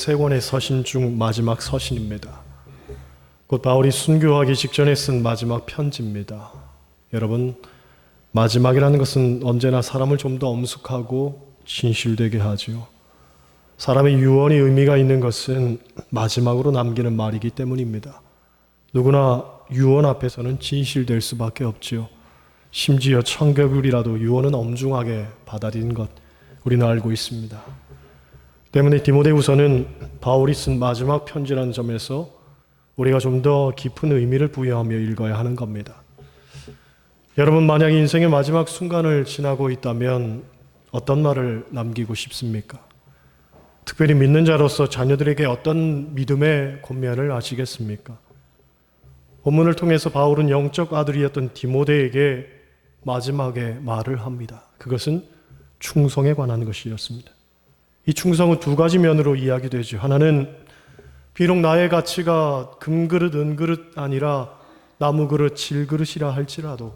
세 권의 서신 중 마지막 서신입니다. 곧 바울이 순교하기 직전에 쓴 마지막 편지입니다. 여러분, 마지막이라는 것은 언제나 사람을 좀 더 엄숙하고 진실되게 하지요. 사람의 유언이 의미가 있는 것은 마지막으로 남기는 말이기 때문입니다. 누구나 유언 앞에서는 진실될 수밖에 없지요. 심지어 청개구리라도 유언은 엄중하게 받아들인 것 우리는 알고 있습니다. 때문에 디모데후서는 바울이 쓴 마지막 편지라는 점에서 우리가 좀 더 깊은 의미를 부여하며 읽어야 하는 겁니다. 여러분 만약 인생의 마지막 순간을 지나고 있다면 어떤 말을 남기고 싶습니까? 특별히 믿는 자로서 자녀들에게 어떤 믿음의 권면을 하시겠습니까? 본문을 통해서 바울은 영적 아들이었던 디모데에게 마지막에 말을 합니다. 그것은 충성에 관한 것이었습니다. 이 충성은 두 가지 면으로 이야기되죠. 하나는 비록 나의 가치가 금그릇, 은그릇 아니라 나무그릇, 질그릇이라 할지라도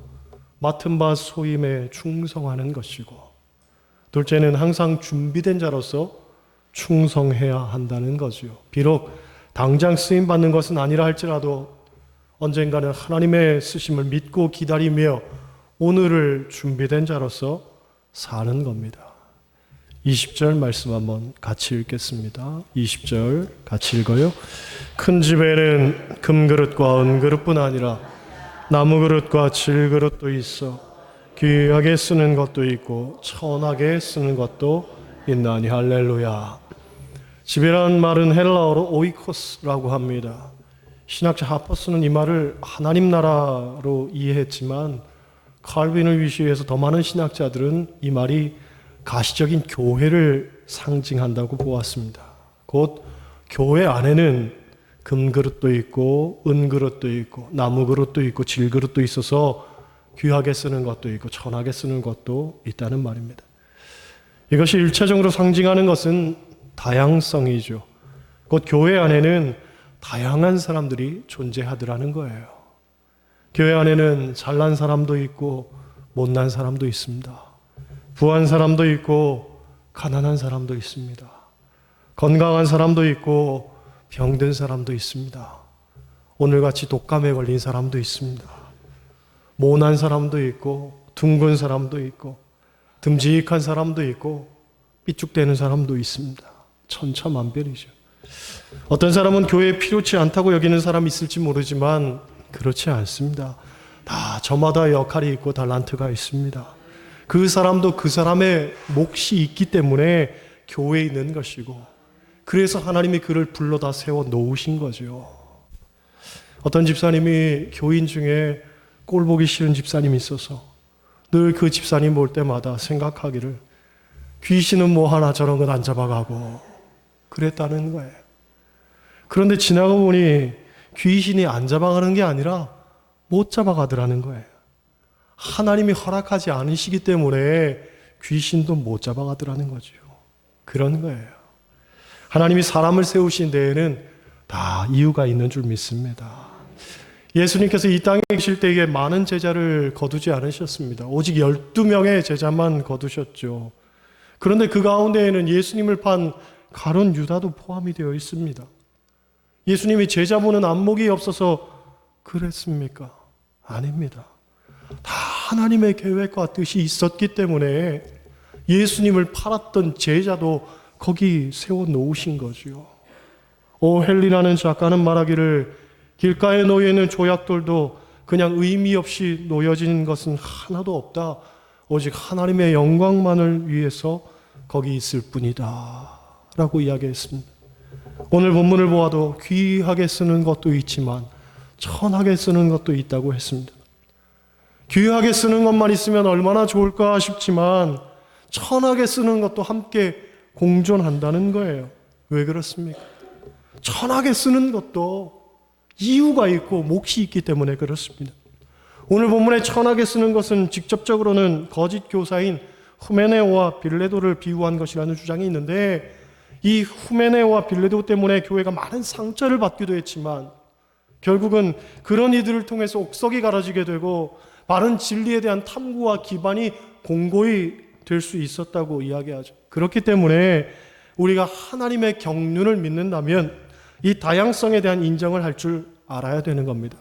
맡은 바 소임에 충성하는 것이고 둘째는 항상 준비된 자로서 충성해야 한다는 거지요. 비록 당장 쓰임 받는 것은 아니라 할지라도 언젠가는 하나님의 쓰심을 믿고 기다리며 오늘을 준비된 자로서 사는 겁니다. 20절 말씀 한번 같이 읽겠습니다. 20절 같이 읽어요. 큰 집에는 금그릇과 은그릇뿐 아니라 나무그릇과 질그릇도 있어 귀하게 쓰는 것도 있고 천하게 쓰는 것도 있나니 할렐루야. 집이라는 말은 헬라어로 오이코스라고 합니다. 신학자 하퍼스는 이 말을 하나님 나라로 이해했지만 칼빈을 위시해서 더 많은 신학자들은 이 말이 가시적인 교회를 상징한다고 보았습니다. 곧 교회 안에는 금그릇도 있고 은그릇도 있고 나무그릇도 있고 질그릇도 있어서 귀하게 쓰는 것도 있고 천하게 쓰는 것도 있다는 말입니다. 이것이 일차적으로 상징하는 것은 다양성이죠. 곧 교회 안에는 다양한 사람들이 존재하더라는 거예요. 교회 안에는 잘난 사람도 있고 못난 사람도 있습니다. 부한 사람도 있고 가난한 사람도 있습니다. 건강한 사람도 있고 병든 사람도 있습니다. 오늘같이 독감에 걸린 사람도 있습니다. 모난 사람도 있고 둥근 사람도 있고 듬직한 사람도 있고 삐죽대는 사람도 있습니다. 천차만별이죠. 어떤 사람은 교회에 필요치 않다고 여기는 사람이 있을지 모르지만 그렇지 않습니다. 다 저마다 역할이 있고 달란트가 있습니다. 그 사람도 그 사람의 몫이 있기 때문에 교회에 있는 것이고 그래서 하나님이 그를 불러다 세워 놓으신 거죠. 어떤 집사님이 교인 중에 꼴 보기 싫은 집사님이 있어서 늘 그 집사님 볼 때마다 생각하기를 귀신은 뭐 하나 저런 것안 잡아가고 그랬다는 거예요. 그런데 지나고 보니 귀신이 안 잡아가는 게 아니라 못 잡아가더라는 거예요. 하나님이 허락하지 않으시기 때문에 귀신도 못 잡아가더라는 거죠. 그런 거예요. 하나님이 사람을 세우신 데에는 다 이유가 있는 줄 믿습니다. 예수님께서 이 땅에 계실 때에 많은 제자를 거두지 않으셨습니다. 오직 12명의 제자만 거두셨죠. 그런데 그 가운데에는 예수님을 판 가론 유다도 포함이 되어 있습니다. 예수님이 제자 보는 안목이 없어서 그랬습니까? 아닙니다. 다 하나님의 계획과 뜻이 있었기 때문에 예수님을 팔았던 제자도 거기 세워 놓으신 거지요. 오 헬리라는 작가는 말하기를 길가에 놓여 있는 조약돌도 그냥 의미 없이 놓여진 것은 하나도 없다. 오직 하나님의 영광만을 위해서 거기 있을 뿐이다. 라고 이야기했습니다. 오늘 본문을 보아도 귀하게 쓰는 것도 있지만 천하게 쓰는 것도 있다고 했습니다. 귀하게 쓰는 것만 있으면 얼마나 좋을까 싶지만 천하게 쓰는 것도 함께 공존한다는 거예요. 왜 그렇습니까? 천하게 쓰는 것도 이유가 있고 몫이 있기 때문에 그렇습니다. 오늘 본문에 천하게 쓰는 것은 직접적으로는 거짓 교사인 후메네오와 빌레도를 비유한 것이라는 주장이 있는데 이 후메네오와 빌레도 때문에 교회가 많은 상처를 받기도 했지만 결국은 그런 이들을 통해서 옥석이 갈아지게 되고 바른 진리에 대한 탐구와 기반이 공고히 될 수 있었다고 이야기하죠. 그렇기 때문에 우리가 하나님의 경륜을 믿는다면 이 다양성에 대한 인정을 할 줄 알아야 되는 겁니다.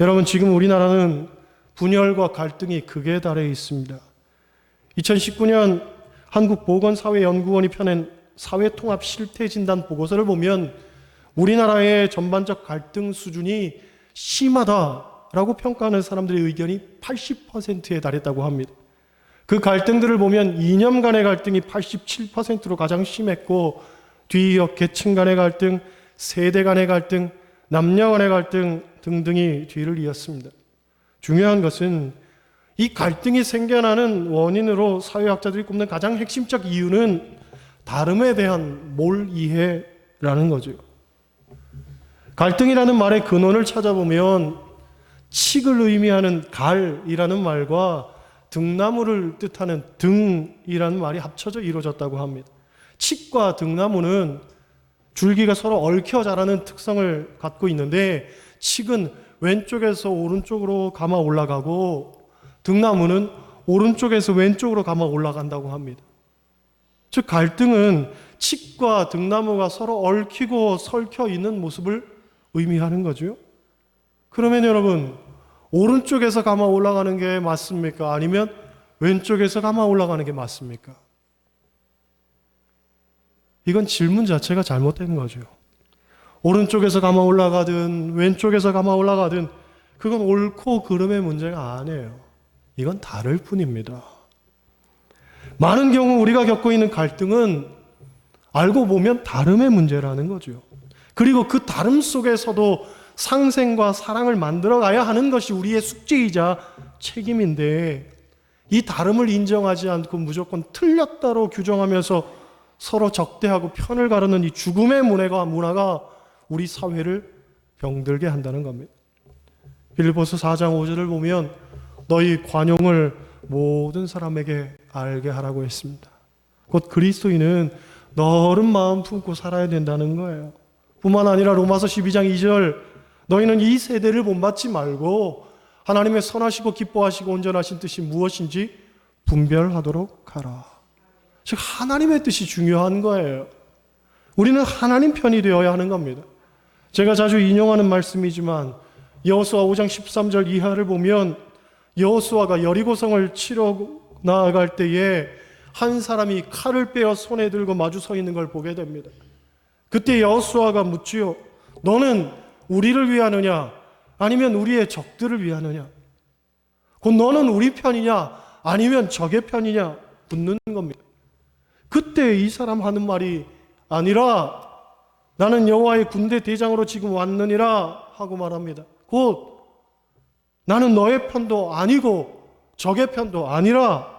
여러분, 지금 우리나라는 분열과 갈등이 극에 달해 있습니다. 2019년 한국보건사회연구원이 펴낸 사회통합 실태 진단 보고서를 보면 우리나라의 전반적 갈등 수준이 심하다 라고 평가하는 사람들의 의견이 80%에 달했다고 합니다. 그 갈등들을 보면 이념 간의 갈등이 87%로 가장 심했고 뒤이어 계층 간의 갈등, 세대 간의 갈등, 남녀 간의 갈등 등등이 뒤를 이었습니다. 중요한 것은 이 갈등이 생겨나는 원인으로 사회학자들이 꼽는 가장 핵심적 이유는 다름에 대한 몰 이해라는 거죠. 갈등이라는 말의 근원을 찾아보면 칙을 의미하는 갈이라는 말과 등나무를 뜻하는 등이라는 말이 합쳐져 이루어졌다고 합니다. 칡과 등나무는 줄기가 서로 얽혀 자라는 특성을 갖고 있는데 칡은 왼쪽에서 오른쪽으로 감아 올라가고 등나무는 오른쪽에서 왼쪽으로 감아 올라간다고 합니다. 즉 갈등은 칡과 등나무가 서로 얽히고 설켜 있는 모습을 의미하는 거죠. 그러면 여러분 오른쪽에서 감아 올라가는 게 맞습니까? 아니면 왼쪽에서 감아 올라가는 게 맞습니까? 이건 질문 자체가 잘못된 거죠. 오른쪽에서 감아 올라가든 왼쪽에서 감아 올라가든 그건 옳고 그름의 문제가 아니에요. 이건 다를 뿐입니다. 많은 경우 우리가 겪고 있는 갈등은 알고 보면 다름의 문제라는 거죠. 그리고 그 다름 속에서도 상생과 사랑을 만들어 가야 하는 것이 우리의 숙제이자 책임인데 이 다름을 인정하지 않고 무조건 틀렸다로 규정하면서 서로 적대하고 편을 가르는 이 죽음의 문화가 문화가 우리 사회를 병들게 한다는 겁니다. 빌보스 4장 5절을 보면 너희 관용을 모든 사람에게 알게 하라고 했습니다. 곧 그리스도인은 너른 마음 품고 살아야 된다는 거예요. 뿐만 아니라 로마서 12장 2절 너희는 이 세대를 본받지 말고 하나님의 선하시고 기뻐하시고 온전하신 뜻이 무엇인지 분별하도록 하라. 즉 하나님의 뜻이 중요한 거예요. 우리는 하나님 편이 되어야 하는 겁니다. 제가 자주 인용하는 말씀이지만 여호수아 5장 13절 이하를 보면 여호수아가 여리고성을 치러 나아갈 때에 한 사람이 칼을 빼어 손에 들고 마주 서 있는 걸 보게 됩니다. 그때 여호수아가 묻지요. 너는 우리를 위하느냐 아니면 우리의 적들을 위하느냐? 곧 너는 우리 편이냐 아니면 적의 편이냐 묻는 겁니다. 그때 이 사람 하는 말이 아니라 나는 여호와의 군대 대장으로 지금 왔느니라 하고 말합니다. 곧 나는 너의 편도 아니고 적의 편도 아니라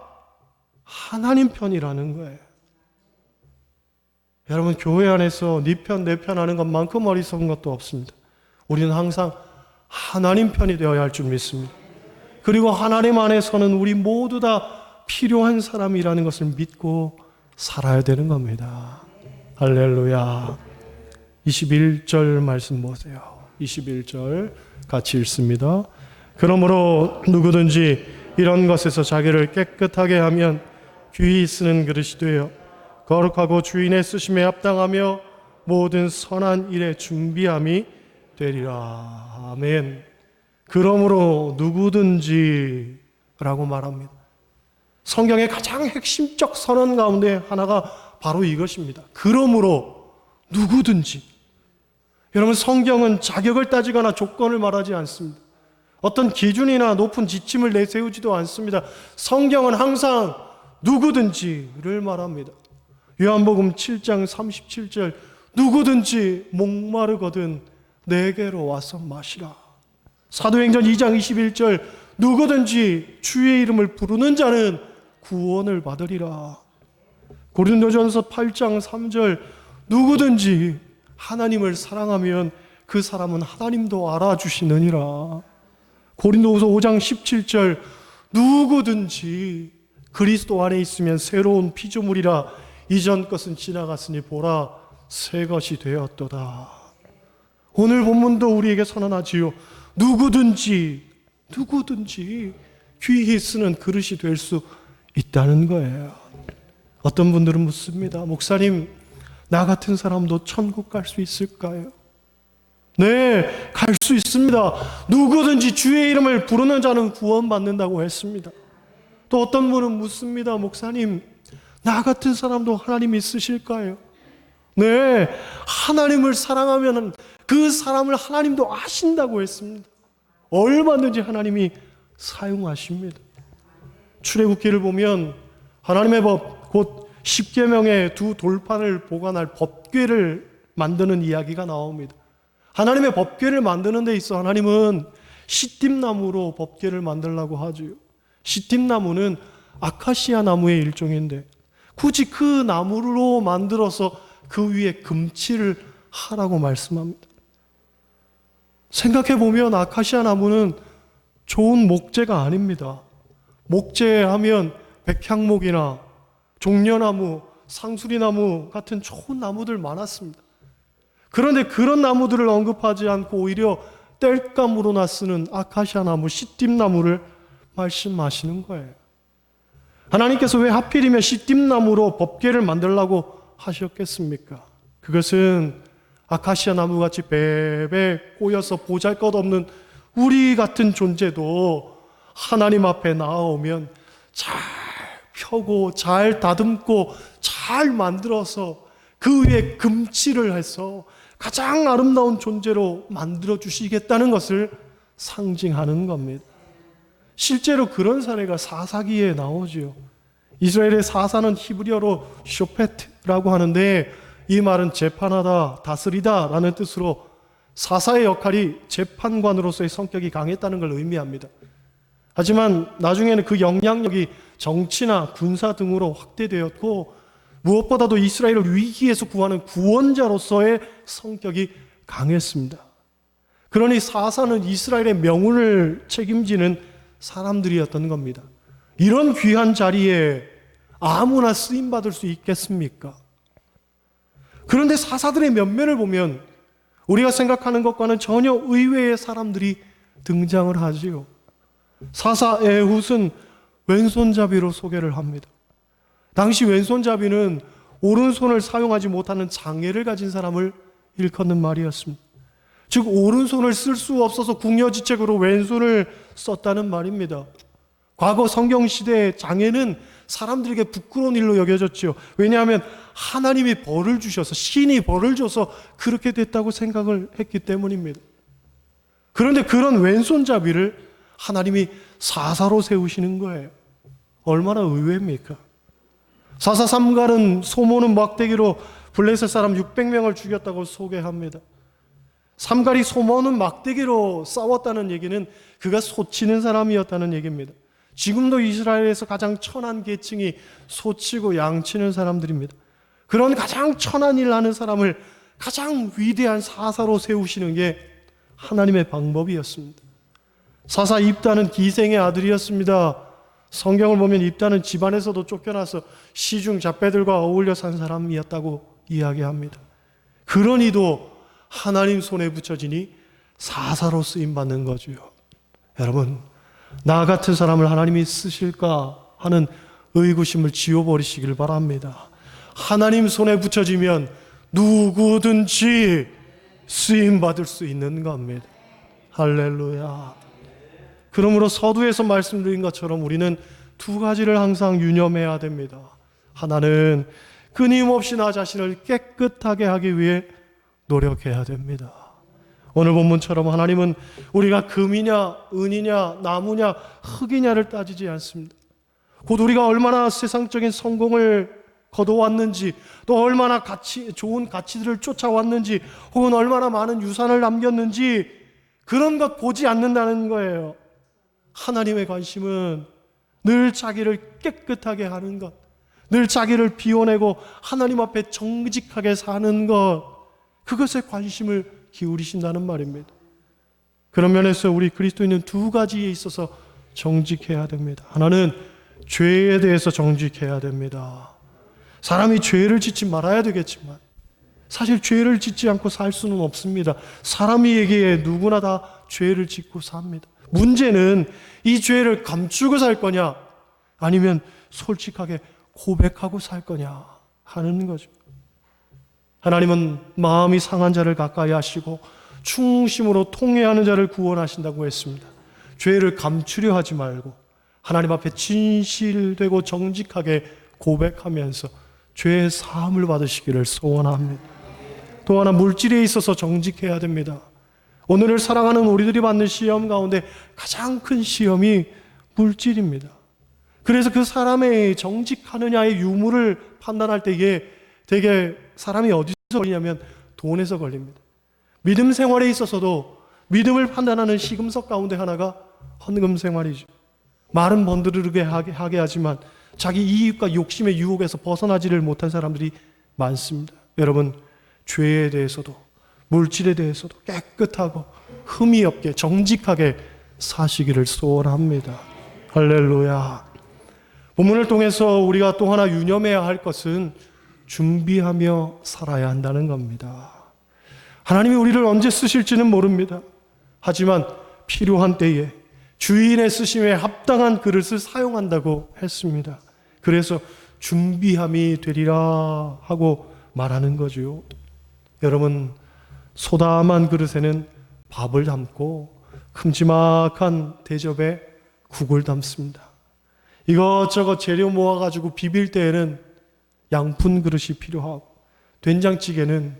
하나님 편이라는 거예요. 여러분 교회 안에서 네 편 내 편 하는 것만큼 어리석은 것도 없습니다. 우리는 항상 하나님 편이 되어야 할 줄 믿습니다. 그리고 하나님 안에서는 우리 모두 다 필요한 사람이라는 것을 믿고 살아야 되는 겁니다. 할렐루야. 21절 말씀 보세요. 21절 같이 읽습니다. 그러므로 누구든지 이런 것에서 자기를 깨끗하게 하면 귀히 쓰는 그릇이 되어 거룩하고 주인의 쓰심에 합당하며 모든 선한 일에 준비함이 되리라. 아멘. 그러므로 누구든지 라고 말합니다. 성경의 가장 핵심적 선언 가운데 하나가 바로 이것입니다. 그러므로 누구든지. 여러분, 성경은 자격을 따지거나 조건을 말하지 않습니다. 어떤 기준이나 높은 지침을 내세우지도 않습니다. 성경은 항상 누구든지를 말합니다. 요한복음 7장 37절 누구든지 목마르거든 내게로 와서 마시라. 사도행전 2장 21절 누구든지 주의 이름을 부르는 자는 구원을 받으리라. 고린도전서 8장 3절 누구든지 하나님을 사랑하면 그 사람은 하나님도 알아주시느니라. 고린도후서 5장 17절 누구든지 그리스도 안에 있으면 새로운 피조물이라 이전 것은 지나갔으니 보라 새 것이 되었도다. 오늘 본문도 우리에게 선언하지요. 누구든지 누구든지 귀히 쓰는 그릇이 될 수 있다는 거예요. 어떤 분들은 묻습니다. 목사님, 나 같은 사람도 천국 갈 수 있을까요? 네, 갈 수 있습니다. 누구든지 주의 이름을 부르는 자는 구원받는다고 했습니다. 또 어떤 분은 묻습니다. 목사님, 나 같은 사람도 하나님이 쓰실까요? 네, 하나님을 사랑하면 그 사람을 하나님도 아신다고 했습니다. 얼마든지 하나님이 사용하십니다. 출애굽기를 보면 하나님의 법, 곧 십계명의 두 돌판을 보관할 법궤를 만드는 이야기가 나옵니다. 하나님의 법궤를 만드는 데 있어 하나님은 시띠나무로 법궤를 만들라고 하지요. 시띠나무는 아카시아 나무의 일종인데 굳이 그 나무로 만들어서 그 위에 금칠을 하라고 말씀합니다. 생각해 보면 아카시아 나무는 좋은 목재가 아닙니다. 목재하면 백향목이나 종려나무, 상수리나무 같은 좋은 나무들 많았습니다. 그런데 그런 나무들을 언급하지 않고 오히려 땔감으로나 쓰는 아카시아 나무, 시띠나무를 말씀하시는 거예요. 하나님께서 왜 하필이면 시띠나무로 법궤를 만들라고 하셨겠습니까? 그것은 아카시아 나무 같이 베베 꼬여서 보잘 것 없는 우리 같은 존재도 하나님 앞에 나아오면 잘 펴고 잘 다듬고 잘 만들어서 그 위에 금칠을 해서 가장 아름다운 존재로 만들어 주시겠다는 것을 상징하는 겁니다. 실제로 그런 사례가 사사기에 나오지요. 이스라엘의 사사는 히브리어로 쇼페트라고 하는데 이 말은 재판하다, 다스리다 라는 뜻으로 사사의 역할이 재판관으로서의 성격이 강했다는 걸 의미합니다. 하지만 나중에는 그 영향력이 정치나 군사 등으로 확대되었고 무엇보다도 이스라엘을 위기에서 구하는 구원자로서의 성격이 강했습니다. 그러니 사사는 이스라엘의 명운을 책임지는 사람들이었던 겁니다. 이런 귀한 자리에 아무나 쓰임 받을 수 있겠습니까? 그런데 사사들의 면면을 보면 우리가 생각하는 것과는 전혀 의외의 사람들이 등장을 하지요. 사사 에훗은 왼손잡이로 소개를 합니다. 당시 왼손잡이는 오른손을 사용하지 못하는 장애를 가진 사람을 일컫는 말이었습니다. 즉 오른손을 쓸 수 없어서 궁여지책으로 왼손을 썼다는 말입니다. 과거 성경 시대의 장애는 사람들에게 부끄러운 일로 여겨졌죠. 왜냐하면 하나님이 벌을 주셔서 신이 벌을 줘서 그렇게 됐다고 생각을 했기 때문입니다. 그런데 그런 왼손잡이를 하나님이 사사로 세우시는 거예요. 얼마나 의외입니까? 사사 삼갈은 소모는 막대기로 블레셋 사람 600명을 죽였다고 소개합니다. 삼갈이 소모는 막대기로 싸웠다는 얘기는 그가 소치는 사람이었다는 얘기입니다. 지금도 이스라엘에서 가장 천한 계층이 소치고 양치는 사람들입니다. 그런 가장 천한 일 하는 사람을 가장 위대한 사사로 세우시는 게 하나님의 방법이었습니다. 사사 입다는 기생의 아들이었습니다. 성경을 보면 입다는 집안에서도 쫓겨나서 시중 잡배들과 어울려 산 사람이었다고 이야기합니다. 그러니도 하나님 손에 붙여지니 사사로 쓰임 받는 거죠. 여러분, 나 같은 사람을 하나님이 쓰실까 하는 의구심을 지워버리시길 바랍니다. 하나님 손에 붙여지면 누구든지 쓰임 받을 수 있는 겁니다. 할렐루야. 그러므로 서두에서 말씀드린 것처럼 우리는 두 가지를 항상 유념해야 됩니다. 하나는 끊임없이 나 자신을 깨끗하게 하기 위해 노력해야 됩니다. 오늘 본문처럼 하나님은 우리가 금이냐, 은이냐, 나무냐, 흙이냐를 따지지 않습니다. 곧 우리가 얼마나 세상적인 성공을 거둬왔는지, 또 얼마나 가치, 좋은 가치들을 쫓아왔는지, 혹은 얼마나 많은 유산을 남겼는지, 그런 것 보지 않는다는 거예요. 하나님의 관심은 늘 자기를 깨끗하게 하는 것, 늘 자기를 비워내고 하나님 앞에 정직하게 사는 것, 그것에 관심을 기울이신다는 말입니다. 그런 면에서 우리 그리스도인은 두 가지에 있어서 정직해야 됩니다. 하나는 죄에 대해서 정직해야 됩니다. 사람이 죄를 짓지 말아야 되겠지만 사실 죄를 짓지 않고 살 수는 없습니다. 사람이기에 누구나 다 죄를 짓고 삽니다. 문제는 이 죄를 감추고 살 거냐 아니면 솔직하게 고백하고 살 거냐 하는 거죠. 하나님은 마음이 상한 자를 가까이 하시고 충심으로 통회하는 자를 구원하신다고 했습니다. 죄를 감추려 하지 말고 하나님 앞에 진실되고 정직하게 고백하면서 죄의 사함을 받으시기를 소원합니다. 또 하나 물질에 있어서 정직해야 됩니다. 오늘을 사랑하는 우리들이 받는 시험 가운데 가장 큰 시험이 물질입니다. 그래서 그 사람의 정직하느냐의 유무를 판단할 때에 되게 사람이 어디서 걸리냐면 돈에서 걸립니다. 믿음 생활에 있어서도 믿음을 판단하는 시금석 가운데 하나가 헌금 생활이죠. 말은 번드르르게 하게, 하게 하지만 자기 이익과 욕심의 유혹에서 벗어나지를 못한 사람들이 많습니다. 여러분, 죄에 대해서도 물질에 대해서도 깨끗하고 흠이 없게 정직하게 사시기를 소원합니다. 할렐루야. 본문을 통해서 우리가 또 하나 유념해야 할 것은 준비하며 살아야 한다는 겁니다. 하나님이 우리를 언제 쓰실지는 모릅니다. 하지만 필요한 때에 주인의 쓰심에 합당한 그릇을 사용한다고 했습니다. 그래서 준비함이 되리라 하고 말하는 거죠. 여러분, 소담한 그릇에는 밥을 담고 큼지막한 대접에 국을 담습니다. 이것저것 재료 모아가지고 비빌 때에는 양푼 그릇이 필요하고 된장찌개는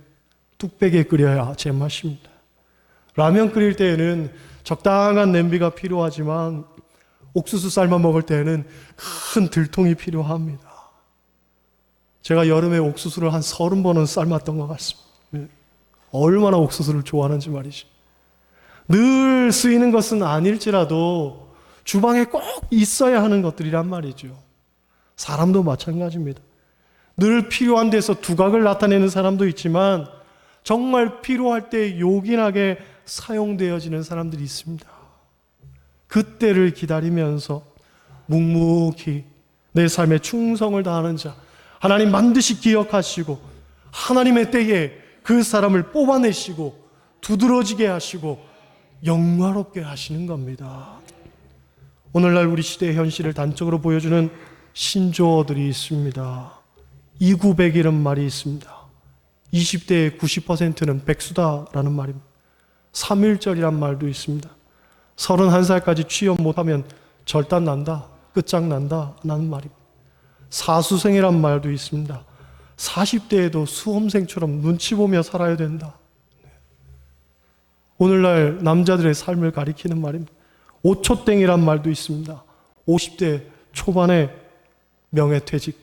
뚝배기에 끓여야 제맛입니다. 라면 끓일 때에는 적당한 냄비가 필요하지만 옥수수 삶아 먹을 때에는 큰 들통이 필요합니다. 제가 여름에 옥수수를 한 서른 번은 삶았던 것 같습니다. 네. 얼마나 옥수수를 좋아하는지 말이죠. 늘 쓰이는 것은 아닐지라도 주방에 꼭 있어야 하는 것들이란 말이죠. 사람도 마찬가지입니다. 늘 필요한 데서 두각을 나타내는 사람도 있지만 정말 필요할 때 요긴하게 사용되어지는 사람들이 있습니다. 그때를 기다리면서 묵묵히 내 삶에 충성을 다하는 자, 하나님 반드시 기억하시고 하나님의 때에 그 사람을 뽑아내시고 두드러지게 하시고 영화롭게 하시는 겁니다. 오늘날 우리 시대의 현실을 단적으로 보여주는 신조어들이 있습니다. 이구백이라는 말이 있습니다. 20대의 90%는 백수다라는 말입니다. 3일절이란 말도 있습니다. 31살까지 취업 못하면 절단 난다, 끝장난다, 라는 말입니다. 사수생이란 말도 있습니다. 40대에도 수험생처럼 눈치 보며 살아야 된다. 네. 오늘날 남자들의 삶을 가리키는 말입니다. 5초땡이란 말도 있습니다. 50대 초반에 명예퇴직,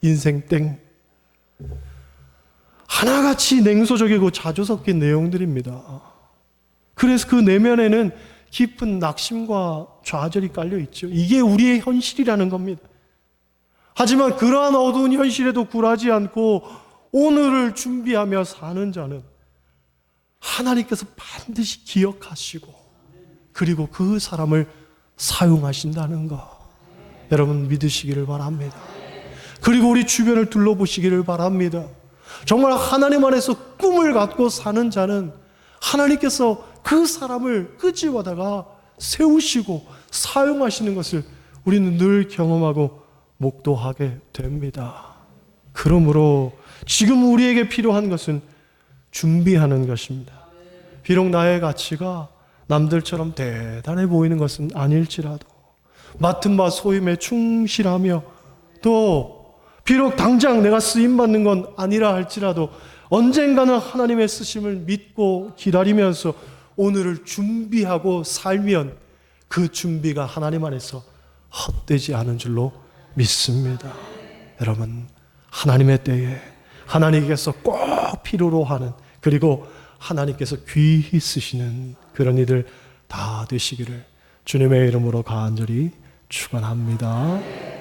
인생땡. 하나같이 냉소적이고 자주 섞인 내용들입니다. 그래서 그 내면에는 깊은 낙심과 좌절이 깔려 있죠. 이게 우리의 현실이라는 겁니다. 하지만 그러한 어두운 현실에도 굴하지 않고 오늘을 준비하며 사는 자는 하나님께서 반드시 기억하시고 그리고 그 사람을 사용하신다는 거 여러분 믿으시기를 바랍니다. 그리고 우리 주변을 둘러보시기를 바랍니다. 정말 하나님 안에서 꿈을 갖고 사는 자는 하나님께서 그 사람을 끄집어다가 세우시고 사용하시는 것을 우리는 늘 경험하고 목도하게 됩니다. 그러므로 지금 우리에게 필요한 것은 준비하는 것입니다. 비록 나의 가치가 남들처럼 대단해 보이는 것은 아닐지라도 맡은 바 소임에 충실하며 또 비록 당장 내가 쓰임 받는 건 아니라 할지라도 언젠가는 하나님의 쓰심을 믿고 기다리면서 오늘을 준비하고 살면 그 준비가 하나님 안에서 헛되지 않은 줄로 믿습니다. 여러분, 하나님의 때에 하나님께서 꼭 필요로 하는 그리고 하나님께서 귀히 쓰시는 그런 이들 다 되시기를 주님의 이름으로 간절히 축원합니다.